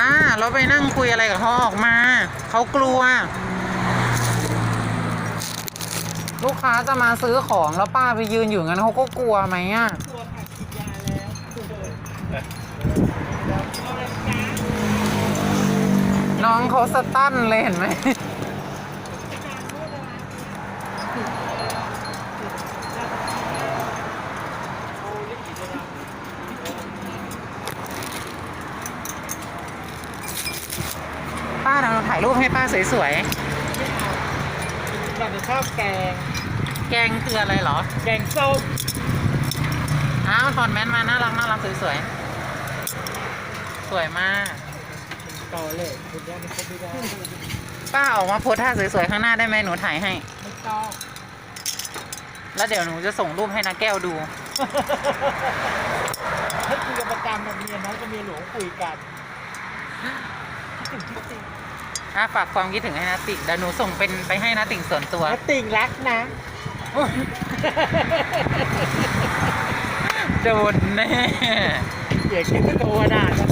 ป้าเราไปนั่งคุยอะไรกับเขาออกมา เขากลัว ลูกค้าจะมาซื้อของแล้วป้าไปยืนอยู่งั้นเขาก็กลัวไหมอะตัวผักกินยาแล้วน้องเขาสตันเลยเห็นไหม ป้าเราถ่ายรูปให้ป้าสวยเราจะชอบแกงๆแกงคืออะไรเหรอ แกงส้มอ้าวถอนแมสมาน่ารักน่ารักสวยๆ สวยมากต่อเลยคุณย่าไม่ครบไม่ได้ป้าออกมาโพสท่าสวยๆข้างหน้าได้ไหมหนูถ่ายให้ ไม่ต้อง แล้วเดี๋ยวหนูจะส่งรูปให้นาแก้วดูให้คุยกับประจำกับเมียน้อยกับเมียหลวงคุยกันคิดถึงคิดถึง อะฝากความคิดถึงให้นาติ่งเดี๋ยวหนูส่งเป็นไปให้นาติ่งส่วนตัว แล้วติ่งรักนะ โดนแน่ อย่าคิดว่าโตขนาดนั้น